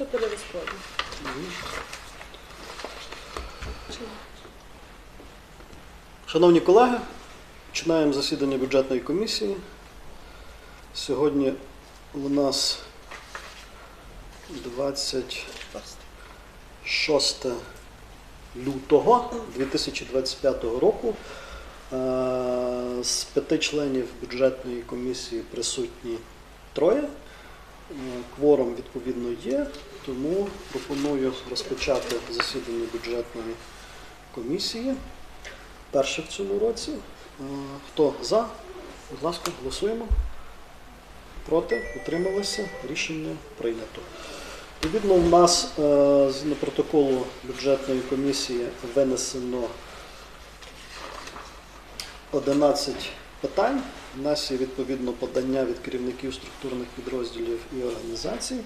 Це перерозподіл. Шановні колеги, починаємо засідання бюджетної комісії. Сьогодні у нас 26 лютого 2025 року. Е, З п'яти членів бюджетної комісії присутні троє. Е, Кворум відповідно є, тому пропоную розпочати засідання бюджетної комісії. Перше в цьому році. Е, Хто за? Будь ласка, голосуємо. Проти? Утрималися? Рішення прийнято. Відповідно, у нас е, згідно протоколу бюджетної комісії винесено 11 питань. У нас є відповідно подання від керівників структурних підрозділів і організацій.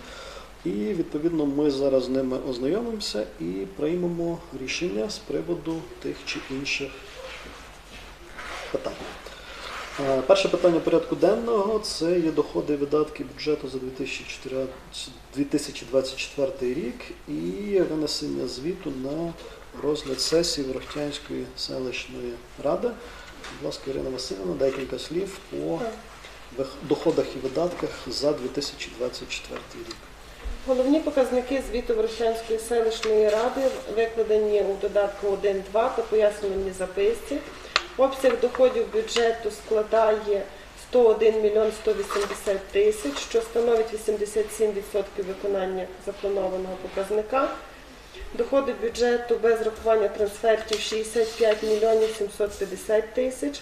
І відповідно ми зараз з ними ознайомимося і приймемо рішення з приводу тих чи інших питань. Е, Перше питання порядку денного це є доходи і видатки бюджету за 2024 рік і винесення звіту на розгляд сесії Ворохтянської селищної ради. Будь ласка, Ірина Васильівна, декілька слів по доходах і видатках за 2024 рік. Головні показники звіту Ворощанської селищної ради викладені у додатку 1.2 та пояснювальній записці. Обсяг доходів бюджету складає 101 мільйон 180 тисяч, що становить 87% виконання запланованого показника. Доходи бюджету без рахування трансфертів 65 мільйонів 750 тисяч.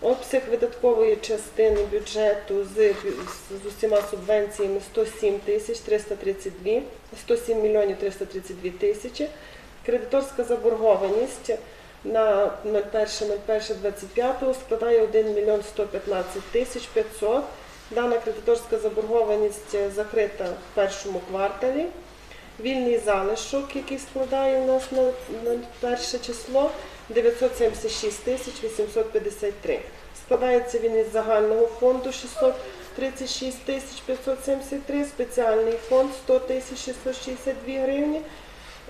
Обсяг видаткової частини бюджету з, з усіма субвенціями 107 тисяч 332, 107 мільйонів 332 тисячі. Кредиторська заборгованість на 01.01.25 складає 1 мільйон 115 тисяч 500. Дана кредиторська заборгованість закрита в першому кварталі. Вільний залишок, який складає у нас на, перше число, 976 тисяч 853. Складається він із загального фонду 636 тисяч 573, спеціальний фонд 100 тисяч 662 гривні,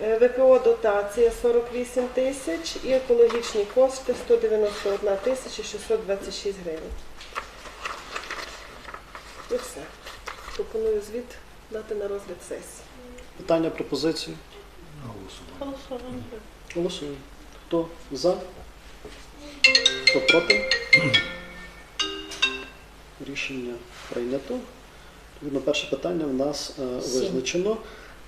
е, ВПО дотація 48 тисяч і екологічні кошти 191 тисяча 626 гривень. І все. Пропоную звіт дати на розгляд сесії. Питання, пропозиції? Голосуємо. Хто за? Хто проти? Рішення прийнято. Відповідно, перше питання в нас е, визначено.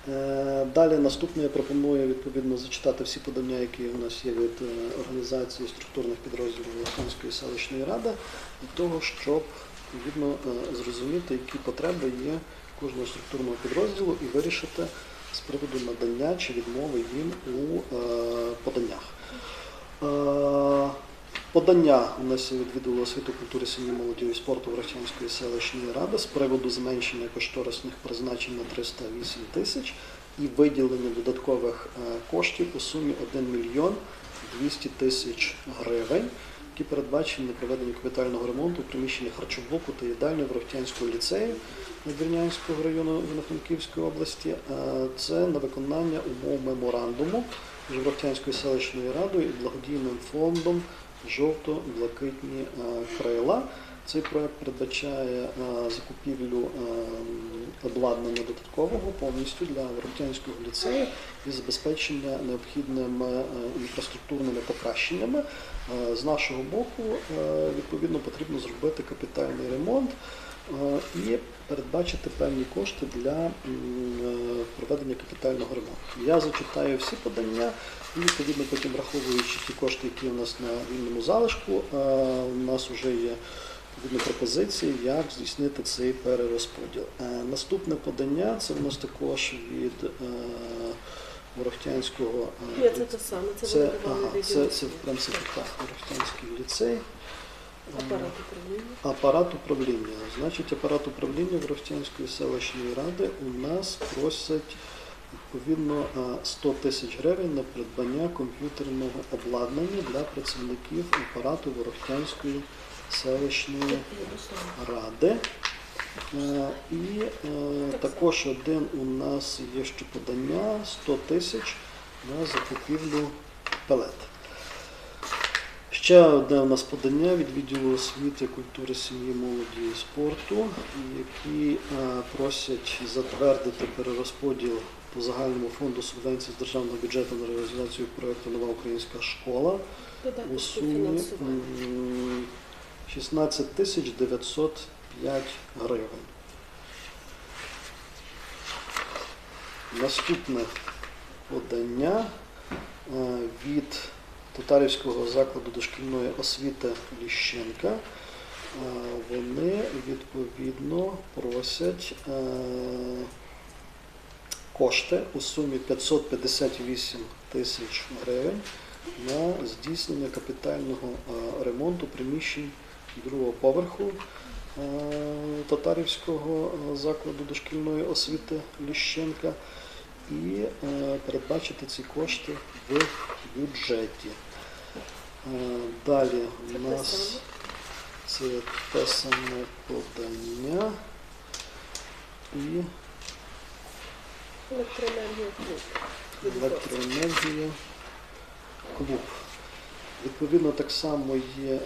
Е, Далі наступне я пропоную відповідно зачитати всі подання, які у нас є від е, організації структурних підрозділів Волоханської селищної ради, для того, щоб відповідно е, зрозуміти, які потреби є кожного структурного підрозділу і вирішити з приводу надання чи відмови їм у е, поданнях. Е, Подання у нас від відділу освіти, культури, сім'ї, молоді і спорту Врахтянської селищної ради з приводу зменшення кошторисних призначень на 308 тисяч і виділення додаткових е, коштів у сумі 1 мільйон 200 тисяч гривень, які передбачені на проведення капітального ремонту у приміщенні харчоблоку та їдальні Врахтянського ліцею Надвірнянського району Івано-Франківської області. Е, Це на виконання умов меморандуму між Врахтянською селищною радою і благодійним фондом жовто-блакитні е, крила. Цей проект передбачає е, закупівлю е, обладнання додаткового повністю для Воротянського ліцею і забезпечення необхідними е, інфраструктурними покращеннями. З нашого боку, відповідно, потрібно зробити капітальний ремонт і передбачити певні кошти для проведення капітального ремонту. Я зачитаю всі подання і відповідно потім враховуючи ті кошти, які у нас на вільному залишку, у нас вже є відповідно пропозиції, як здійснити цей перерозподіл. Е, Наступне подання це у нас також від е, Ворохтянського е, Ні, це те саме, це, це, ага, це, це в принципі так, Ворохтянський ліцей. Апарат управління. Апарат управління. Значить, апарат управління Ворохтянської селищної ради у нас просять відповідно е, 100 тисяч гривень на придбання комп'ютерного обладнання для працівників апарату Ворохтянської селищної ради. Е, І е, також один у нас є ще подання 100 тисяч на закупівлю пелет. Ще одне у нас подання від відділу освіти, культури, сім'ї, молоді і спорту, які е, просять затвердити перерозподіл по загальному фонду субвенцій з державного бюджету на реалізацію проєкту Нова українська школа у сумі 16 тисяч 905 гривень. Наступне подання е, від Татарівського закладу дошкільної освіти Ліщенка. Е, Вони відповідно просять е, кошти у сумі 558 тисяч гривень на здійснення капітального ремонту приміщень другого поверху е, Татарівського е, закладу дошкільної освіти Ліщенка і е, передбачити ці кошти в бюджеті. Далі у нас це те саме подання і Електроенергія клуб. від Укрспирту. електроенергія клуб. Відповідно, так само є е,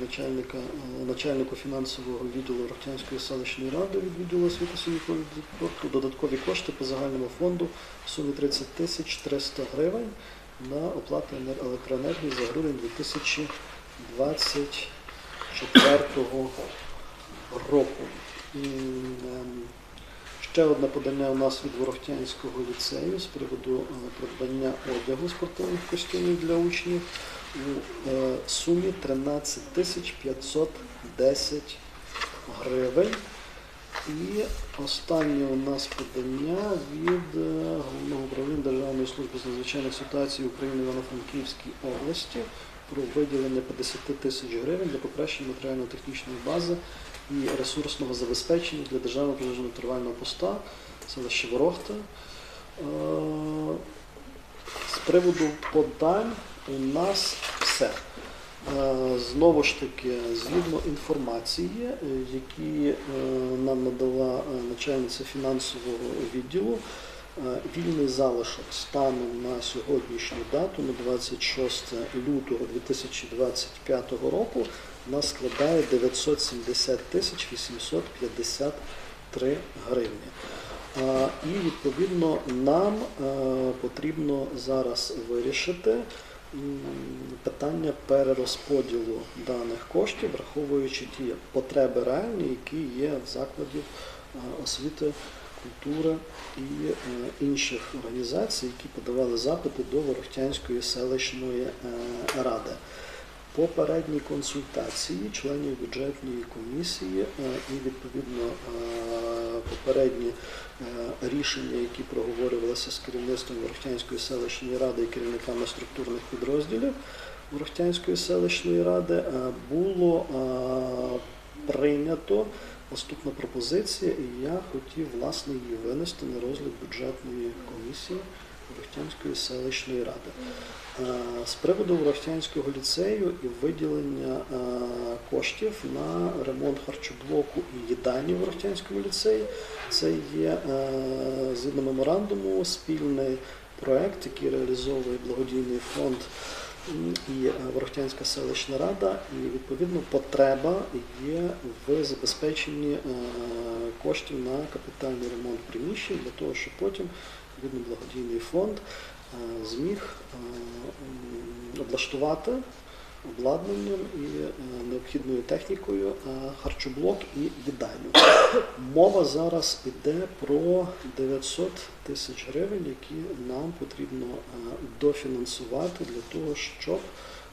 начальника, е, начальнику фінансового відділу Рохтянської селищної ради від відділу освіти сім'ї додаткові кошти по загальному фонду в сумі 30 тисяч 300 гривень на оплату електроенергії за грудень 2024 року. І, ем, Ще одне подання у нас від Ворохтянського ліцею з приводу е, придбання одягу спортивних костюмів для учнів у е, сумі 13 тисяч 510 гривень. І останнє у нас подання від е, Головного управління Державної служби з надзвичайних ситуацій України Івано-Франківській області про виділення 50 тисяч гривень для покращення матеріально-технічної бази і ресурсного забезпечення для державного пожежно-тривального поста селища Ворохта. Е, З приводу подань у нас все. Е, Знову ж таки, згідно інформації, е, які е, нам надала начальниця фінансового відділу, вільний залишок станом на сьогоднішню дату, на 26 лютого 2025 року, у нас складає 970 тисяч 853 гривні. І відповідно нам потрібно зараз вирішити питання перерозподілу даних коштів, враховуючи ті потреби реальні, які є в закладі е, освіти, культури і е, інших організацій, які подавали запити до Ворохтянської селищної е, ради. Попередні консультації членів бюджетної комісії е, і відповідно е, попередні е, рішення, які проговорювалися з керівництвом Ворохтянської селищної ради і керівниками структурних підрозділів Ворохтянської селищної ради, було прийнято наступна пропозиція, і я хотів власне її винести на розгляд бюджетної комісії Ворохтянської селищної ради. Е, З приводу Ворохтянського ліцею і виділення е, коштів на ремонт харчоблоку і їдальні в Ворохтянському ліцеї, це є е, згідно меморандуму спільний проект, який реалізовує благодійний фонд і Ворохтянська селищна рада, і відповідно потреба є в забезпеченні коштів на капітальний ремонт приміщень для того, щоб потім відповідно благодійний фонд е, зміг е, облаштувати обладнанням і е, необхідною технікою харчоблок і їдальню. Мова зараз йде про 900 тисяч гривень, які нам потрібно дофінансувати для того, щоб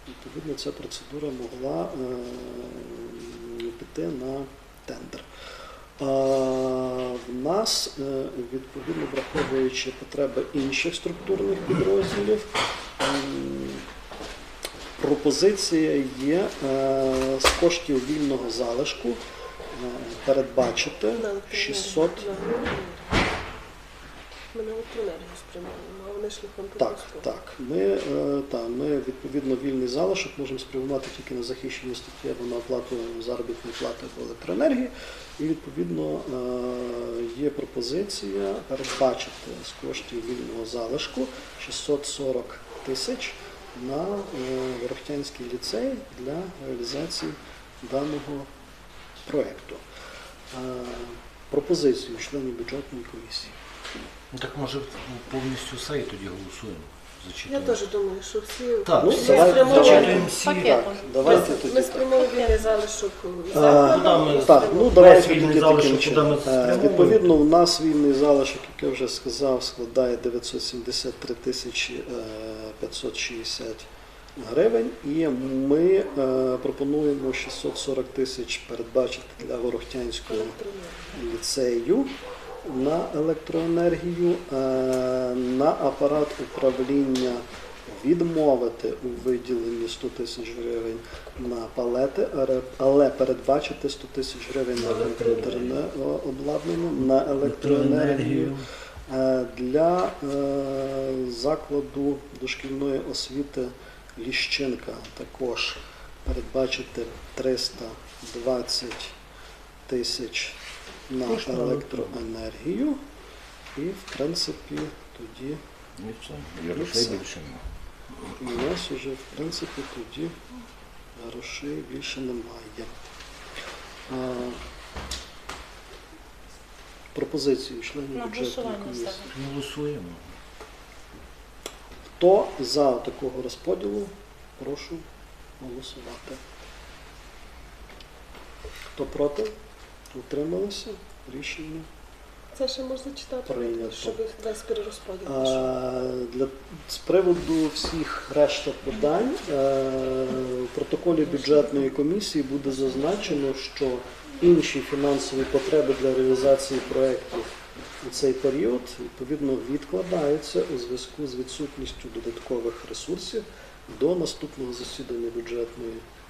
відповідно ця процедура могла піти на тендер. А, В нас, е, відповідно, враховуючи потреби інших структурних підрозділів, пропозиція є е, з коштів вільного залишку е, передбачити 600 На грудень. Ми на електроенергію спрямовуємо, Так, так. Ми, е, та, ми відповідно вільний залишок можемо спрямувати тільки на захищені статті або на оплату заробітної плати або електроенергії. І відповідно е, є пропозиція передбачити з коштів вільного залишку 640 тисяч на е, Ворохтянський ліцей для реалізації даного проєкту. Е, Пропозицію членів бюджетної комісії. Ну так може повністю все і тоді голосуємо. Я Зачитуємо. теж думаю, що всі Так, Ну, всі давай- спрямовані- зачитуємо всі. Пакетом. Так, давайте Ми- тоді. Ми так. спрямовуємо вільний залишок Е, закладу. Ми- Так, ну давайте вільний тоді залишок, таким куди чином. ми Е, спрямовуємо? Відповідно, у нас вільний залишок, як я вже сказав, складає 973 тисячі е, 560 гривень. І ми е, пропонуємо 640 тисяч передбачити для Ворохтянського ліцею на електроенергію, е, на апарат управління відмовити у виділенні 100 тисяч гривень на палети, але передбачити 100 тисяч гривень на електроенергію обладнання, на електроенергію е, для е, закладу дошкільної освіти Ліщинка. Також передбачити 320 тисяч на електроенергію. І, в принципі, тоді І все. І І грошей більше немає. у нас вже, в принципі, тоді грошей більше немає. А, пропозиції членів бюджетної комісії. Голосуємо. Хто за такого розподілу, прошу голосувати. Хто проти? Утрималися? Рішення. Це ще можна читати, Прийнято. щоб весь перерозподіл. Для, з приводу всіх решта подань е, в протоколі бюджетної комісії буде зазначено, що інші фінансові потреби для реалізації проєктів у цей період відповідно відкладаються у зв'язку з відсутністю додаткових ресурсів до наступного засідання бюджетної комісії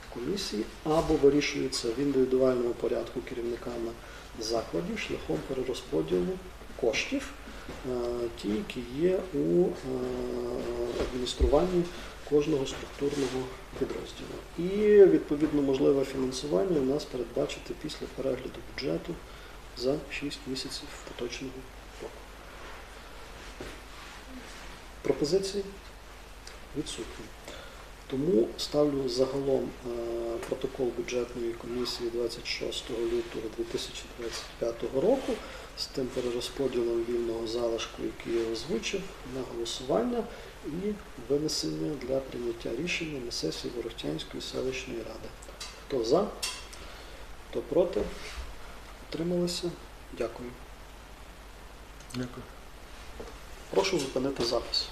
або вирішуються в індивідуальному порядку керівниками закладів шляхом перерозподілу коштів, е, ті, які є у е, адмініструванні кожного структурного підрозділу. І відповідно можливе фінансування у нас передбачити після перегляду бюджету за 6 місяців поточного року. Пропозиції відсутні. Тому ставлю загалом е, протокол бюджетної комісії 26 лютого 2025 року з тим перерозподілом вільного залишку, який я озвучив, на голосування і винесення для прийняття рішення на сесії Ворохтянської селищної ради. Хто за, хто проти, утрималися. Дякую. Дякую. Прошу зупинити запис.